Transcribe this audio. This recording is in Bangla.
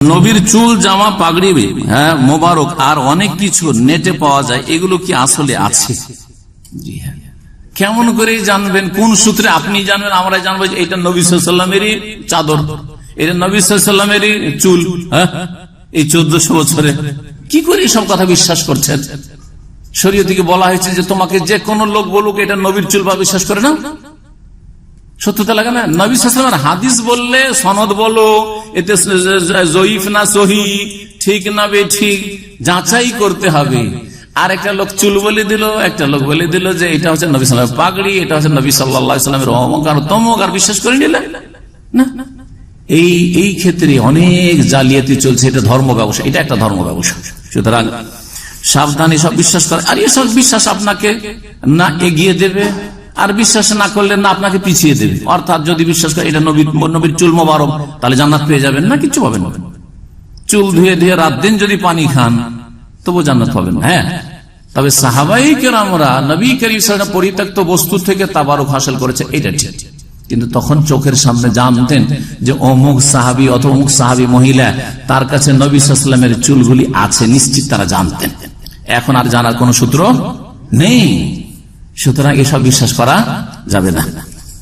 নবীর চুল, জামা, পাগড়ি হ্যাঁ মোবারক আর অনেক কিছু নেটে পাওয়া যায়, এগুলো কি আসলে আছে? হ্যাঁ। কেমন করে জানবেন, কোন সূত্রে আপনি জানবেন, আমরা জানব এটা নবী সাল্লামেরই চাদর, এটা নবী সাল্লামেরই চুল হ্যাঁ? এই চোদ্দশো বছরে। কি করে সব কথা বিশ্বাস করছেন? শরীয় থেকে বলা হয়েছে যে তোমাকে যে কোনো লোক বলুক, এটা নবীর চুল বা বিশ্বাস করে না? সত্যতা লাগে না? নবী সালামের হাদিস বললে সনদ বলো, এতে জয়ীফ না সহি, ঠিক না বে ঠিক যাচাই করতে হবে। আর একটা লোক চুল বলে দিল, একটা লোক বলে দিল যে এটা হচ্ছে নবী সালামের পাগড়ি, এটা হচ্ছে নবী সাল্লামের অমক আর তমক, আর বিশ্বাস করে নিলে? না। এই এই ক্ষেত্রে অনেক জালিয়াতি চলছে, এটা ধর্ম ব্যবসা, এটা একটা ধর্ম ব্যবসা। সুতরাং সাবধানে সব বিশ্বাস করে, আর এসব বিশ্বাস আপনাকে না এগিয়ে দেবে। আর বিশ্বাস না করলে না আপনাকে পিছিয়ে দেবে। অর্থাৎ যদি বিশ্বাস করে এটা নবীর নবীর চুল মোবারক, তাহলে জান্নাত পেয়ে যাবেন না? কিচ্ছু পাবেন চুল ধুয়ে ধুয়ে রাত দিন যদি পানি খান তবু জান্নাত পাবেন হ্যাঁ? তবে সাহাবাই কেরামরা নবী করিম পরিত্যক্ত বস্তু থেকে তাবারক হাসিল করেছে, এটা ঠিক। কিন্তু তখন চোখের সামনে জানতেন যে অমুক সাহাবি অত সাহাবি মহিলা, তার কাছে নবী সাল্লামের চুলগুলি আছে, নিশ্চিত তারা জানতেন। এখন আর জানার কোন সূত্র নেই। সুতরাং এসব বিশ্বাস করা যাবে না।